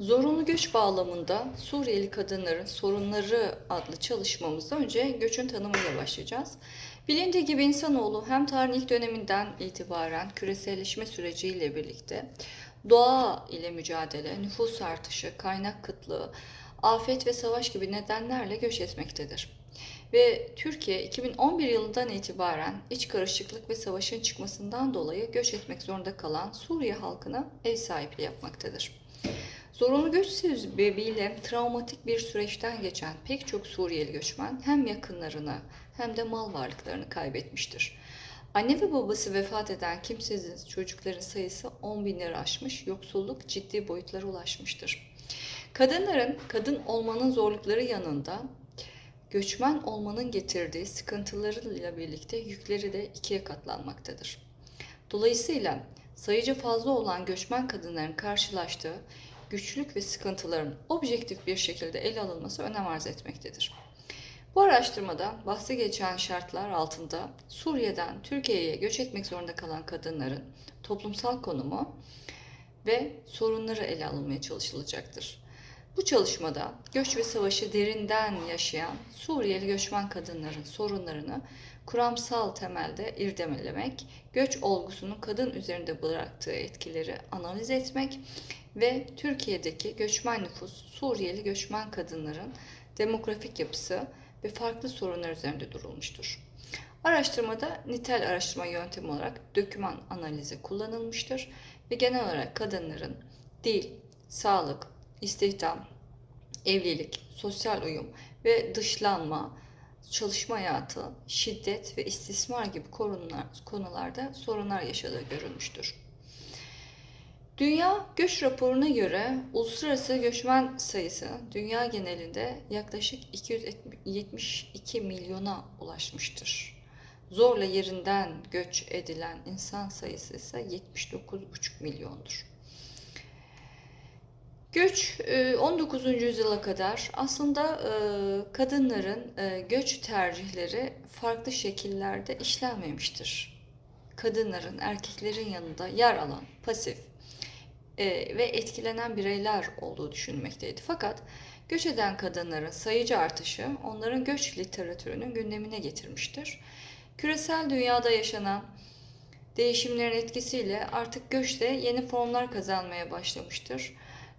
Zorunlu göç bağlamında Suriyeli kadınların sorunları adlı çalışmamızda önce göçün tanımıyla başlayacağız. Bilindiği gibi insanoğlu hem tarihin ilk döneminden itibaren küreselleşme süreciyle birlikte doğa ile mücadele, nüfus artışı, kaynak kıtlığı, afet ve savaş gibi nedenlerle göç etmektedir. Ve Türkiye 2011 yılından itibaren iç karışıklık ve savaşın çıkmasından dolayı göç etmek zorunda kalan Suriye halkına ev sahipliği yapmaktadır. Zorunlu göç sebebiyle travmatik bir süreçten geçen pek çok Suriyeli göçmen hem yakınlarını hem de mal varlıklarını kaybetmiştir. Anne ve babası vefat eden kimsesiz çocukların sayısı 10 binleri aşmış, yoksulluk ciddi boyutlara ulaşmıştır. Kadınların kadın olmanın zorlukları yanında göçmen olmanın getirdiği sıkıntılarıyla birlikte yükleri de ikiye katlanmaktadır. Dolayısıyla sayıca fazla olan göçmen kadınların karşılaştığı güçlük ve sıkıntıların objektif bir şekilde ele alınması önem arz etmektedir. Bu araştırmada bahsi geçen şartlar altında Suriye'den Türkiye'ye göç etmek zorunda kalan kadınların toplumsal konumu ve sorunları ele alınmaya çalışılacaktır. Bu çalışmada göç ve savaşı derinden yaşayan Suriyeli göçmen kadınların sorunlarını kuramsal temelde irdemelemek, göç olgusunun kadın üzerinde bıraktığı etkileri analiz etmek ve Türkiye'deki göçmen nüfus, Suriyeli göçmen kadınların demografik yapısı ve farklı sorunlar üzerinde durulmuştur. Araştırmada nitel araştırma yöntemi olarak döküman analizi kullanılmıştır ve genel olarak kadınların dil, sağlık, istihdam, evlilik, sosyal uyum ve dışlanma, çalışma hayatı, şiddet ve istismar gibi konular, konularda sorunlar yaşadığı görülmüştür. Dünya Göç Raporu'na göre uluslararası göçmen sayısı dünya genelinde yaklaşık 272 milyona ulaşmıştır. Zorla yerinden göç edilen insan sayısı ise 79,5 milyondur. Göç 19. yüzyıla kadar aslında e, kadınların e, göç tercihleri farklı şekillerde işlenmemiştir. Kadınların erkeklerin yanında yer alan pasif e, ve etkilenen bireyler olduğu düşünülmekteydi. Fakat göç eden kadınların sayıcı artışı onların göç literatürünün gündemine getirmiştir. Küresel dünyada yaşanan değişimlerin etkisiyle artık göç de yeni formlar kazanmaya başlamıştır.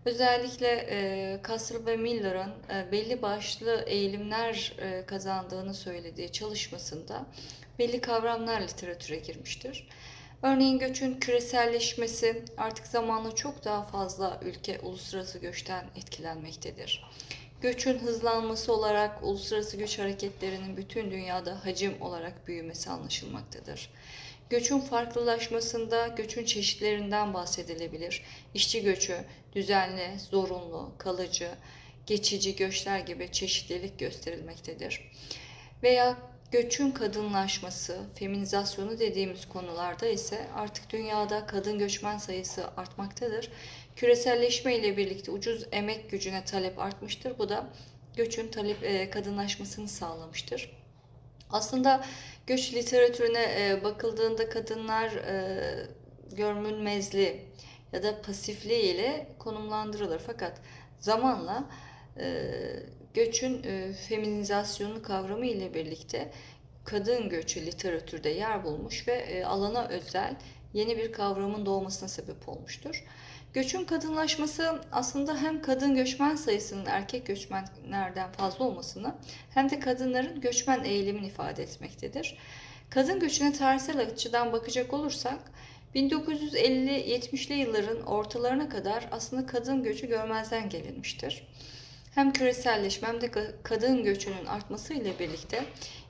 Özellikle e, ve Miller'ın e, belli başlı eğilimler e, kazandığını söylediği çalışmasında belli kavramlar literatüre girmiştir. Örneğin göçün küreselleşmesi artık zamanla çok daha fazla ülke uluslararası göçten etkilenmektedir. Göçün hızlanması olarak uluslararası göç hareketlerinin bütün dünyada hacim olarak büyümesi anlaşılmaktadır. Göçün farklılaşmasında göçün çeşitlerinden bahsedilebilir. İşçi göçü, düzenli, zorunlu, kalıcı, geçici göçler gibi çeşitlilik gösterilmektedir. Veya göçün kadınlaşması, feminizasyonu dediğimiz konularda ise artık dünyada kadın göçmen sayısı artmaktadır. Küreselleşme ile birlikte ucuz emek gücüne talep artmıştır. Bu da göçün talep e, kadınlaşmasını sağlamıştır. Aslında göç literatürüne e, bakıldığında kadınlar e, görünmezliği ya da pasifliği ile konumlandırılır. Fakat zamanla e, göçün e, feminizasyonu kavramı ile birlikte kadın göçü literatürde yer bulmuş ve e, alana özel yeni bir kavramın doğmasına sebep olmuştur. Göçün kadınlaşması aslında hem kadın göçmen sayısının erkek göçmenlerden fazla olmasını hem de kadınların göçmen eğilimini ifade etmektedir. Kadın göçüne tarihsel açıdan bakacak olursak 1950-70'li yılların ortalarına kadar aslında kadın göçü görmezden gelinmiştir. Hem küreselleşme hem de kadın göçünün artması ile birlikte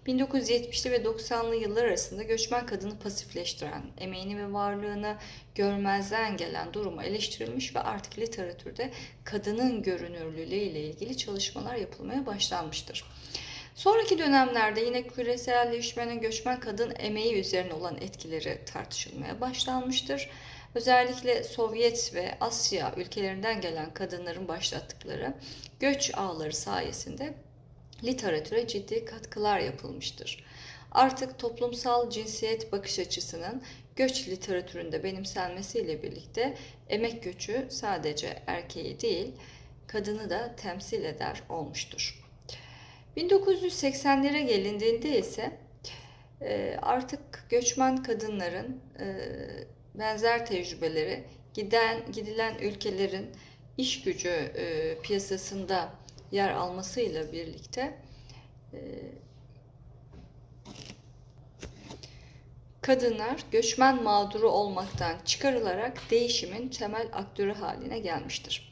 1970'li ve 90'lı yıllar arasında göçmen kadını pasifleştiren, emeğini ve varlığını görmezden gelen durumu eleştirilmiş ve artık literatürde kadının görünürlüğü ile ilgili çalışmalar yapılmaya başlanmıştır. Sonraki dönemlerde yine küreselleşmenin göçmen kadın emeği üzerine olan etkileri tartışılmaya başlanmıştır. Özellikle Sovyet ve Asya ülkelerinden gelen kadınların başlattıkları göç ağları sayesinde literatüre ciddi katkılar yapılmıştır. Artık toplumsal cinsiyet bakış açısının göç literatüründe benimsenmesiyle birlikte emek göçü sadece erkeği değil, kadını da temsil eder olmuştur. 1980'lere gelindiğinde ise artık göçmen kadınların benzer tecrübeleri giden gidilen ülkelerin iş gücü e, piyasasında yer almasıyla birlikte kadınlar göçmen mağduru olmaktan çıkarılarak değişimin temel aktörü haline gelmiştir.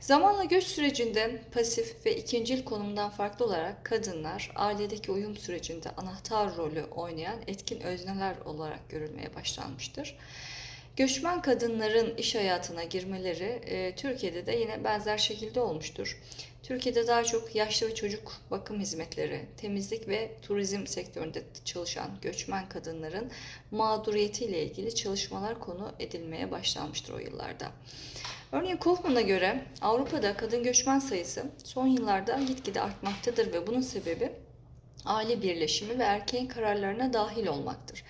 Zamanla göç sürecinde pasif ve ikincil konumdan farklı olarak kadınlar ailedeki uyum sürecinde anahtar rolü oynayan etkin özneler olarak görülmeye başlanmıştır. Göçmen kadınların iş hayatına girmeleri e, Türkiye'de de yine benzer şekilde olmuştur. Türkiye'de daha çok yaşlı ve çocuk bakım hizmetleri, temizlik ve turizm sektöründe çalışan göçmen kadınların mağduriyetiyle ilgili çalışmalar konu edilmeye başlanmıştır o yıllarda. Örneğin Kaufman'a göre Avrupa'da kadın göçmen sayısı son yıllarda gitgide artmaktadır ve bunun sebebi aile birleşimi ve erkeğin kararlarına dahil olmaktır.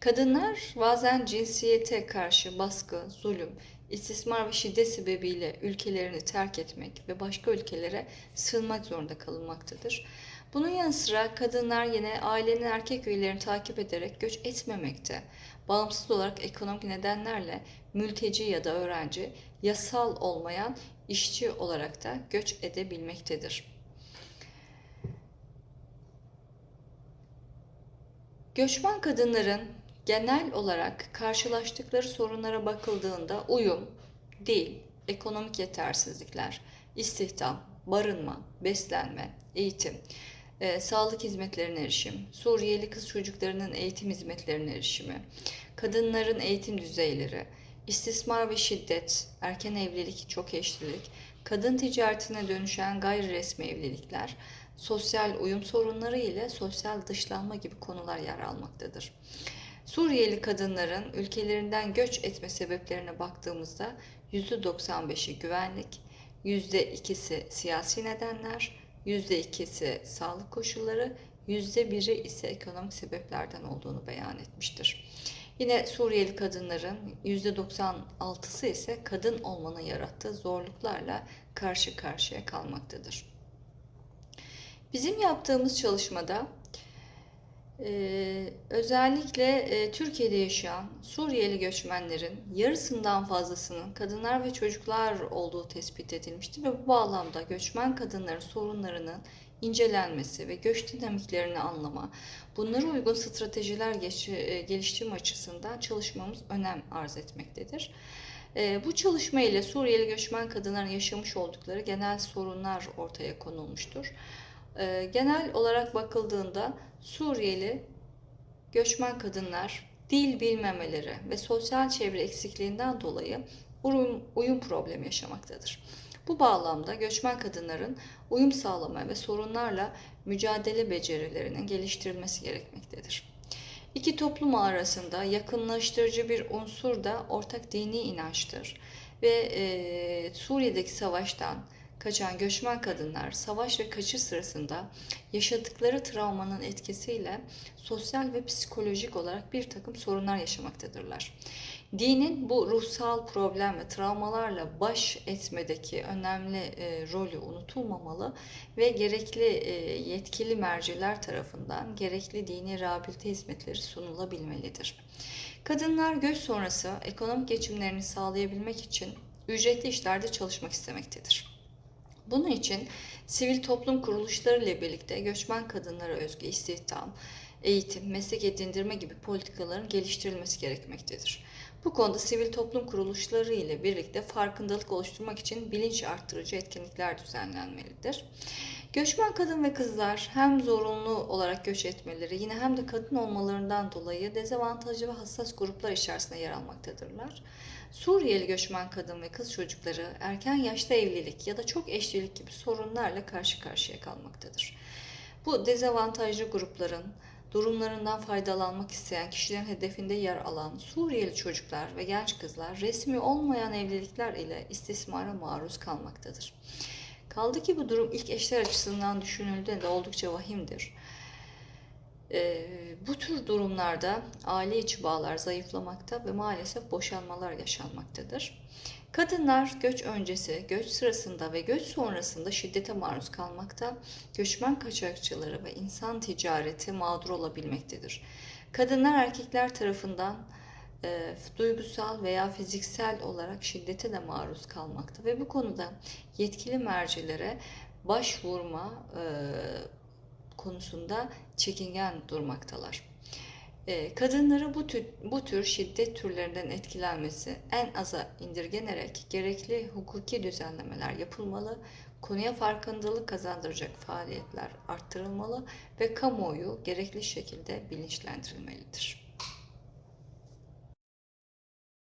Kadınlar bazen cinsiyete karşı baskı, zulüm, istismar ve şiddet sebebiyle ülkelerini terk etmek ve başka ülkelere sığınmak zorunda kalınmaktadır. Bunun yanı sıra kadınlar yine ailenin erkek üyelerini takip ederek göç etmemekte. Bağımsız olarak ekonomik nedenlerle mülteci ya da öğrenci yasal olmayan işçi olarak da göç edebilmektedir. Göçmen kadınların genel olarak karşılaştıkları sorunlara bakıldığında uyum, dil, ekonomik yetersizlikler, istihdam, barınma, beslenme, eğitim, e, sağlık hizmetlerine erişim, Suriyeli kız çocuklarının eğitim hizmetlerine erişimi, kadınların eğitim düzeyleri, istismar ve şiddet, erken evlilik, çok eşlilik, kadın ticaretine dönüşen gayri resmi evlilikler, sosyal uyum sorunları ile sosyal dışlanma gibi konular yer almaktadır. Suriyeli kadınların ülkelerinden göç etme sebeplerine baktığımızda %95'i güvenlik, %2'si siyasi nedenler, %2'si sağlık koşulları, %1'i ise ekonomik sebeplerden olduğunu beyan etmiştir. Yine Suriyeli kadınların %96'sı ise kadın olmanın yarattığı zorluklarla karşı karşıya kalmaktadır. Bizim yaptığımız çalışmada ee, özellikle e, Türkiye'de yaşayan Suriyeli göçmenlerin yarısından fazlasının kadınlar ve çocuklar olduğu tespit edilmişti ve bu bağlamda göçmen kadınların sorunlarının incelenmesi ve göç dinamiklerini anlama, bunlara uygun stratejiler e, geliştirme açısından çalışmamız önem arz etmektedir. E, bu çalışma ile Suriyeli göçmen kadınların yaşamış oldukları genel sorunlar ortaya konulmuştur. E, genel olarak bakıldığında Suriyeli göçmen kadınlar dil bilmemeleri ve sosyal çevre eksikliğinden dolayı uyum, uyum problemi yaşamaktadır. Bu bağlamda göçmen kadınların uyum sağlama ve sorunlarla mücadele becerilerinin geliştirilmesi gerekmektedir. İki toplum arasında yakınlaştırıcı bir unsur da ortak dini inançtır ve e, Suriye'deki savaştan kaçan göçmen kadınlar savaş ve kaçış sırasında yaşadıkları travmanın etkisiyle sosyal ve psikolojik olarak bir takım sorunlar yaşamaktadırlar. Dinin bu ruhsal problem ve travmalarla baş etmedeki önemli e, rolü unutulmamalı ve gerekli e, yetkili merciler tarafından gerekli dini rehabilite hizmetleri sunulabilmelidir. Kadınlar göç sonrası ekonomik geçimlerini sağlayabilmek için ücretli işlerde çalışmak istemektedir. Bunun için sivil toplum kuruluşları ile birlikte göçmen kadınlara özgü istihdam, eğitim, meslek edindirme gibi politikaların geliştirilmesi gerekmektedir. Bu konuda sivil toplum kuruluşları ile birlikte farkındalık oluşturmak için bilinç arttırıcı etkinlikler düzenlenmelidir. Göçmen kadın ve kızlar hem zorunlu olarak göç etmeleri yine hem de kadın olmalarından dolayı dezavantajlı ve hassas gruplar içerisinde yer almaktadırlar. Suriyeli göçmen kadın ve kız çocukları erken yaşta evlilik ya da çok eşlilik gibi sorunlarla karşı karşıya kalmaktadır. Bu dezavantajlı grupların durumlarından faydalanmak isteyen kişilerin hedefinde yer alan Suriyeli çocuklar ve genç kızlar resmi olmayan evlilikler ile istismara maruz kalmaktadır. Kaldı ki bu durum ilk eşler açısından düşünüldüğünde oldukça vahimdir. Ee, bu tür durumlarda aile içi bağlar zayıflamakta ve maalesef boşanmalar yaşanmaktadır. Kadınlar göç öncesi, göç sırasında ve göç sonrasında şiddete maruz kalmakta, göçmen kaçakçıları ve insan ticareti mağdur olabilmektedir. Kadınlar erkekler tarafından e, duygusal veya fiziksel olarak şiddete de maruz kalmakta ve bu konuda yetkili mercilere başvurma e, konusunda çekingen durmaktalar. E, kadınları bu tür, bu tür şiddet türlerinden etkilenmesi en aza indirgenerek gerekli hukuki düzenlemeler yapılmalı, konuya farkındalık kazandıracak faaliyetler arttırılmalı ve kamuoyu gerekli şekilde bilinçlendirilmelidir.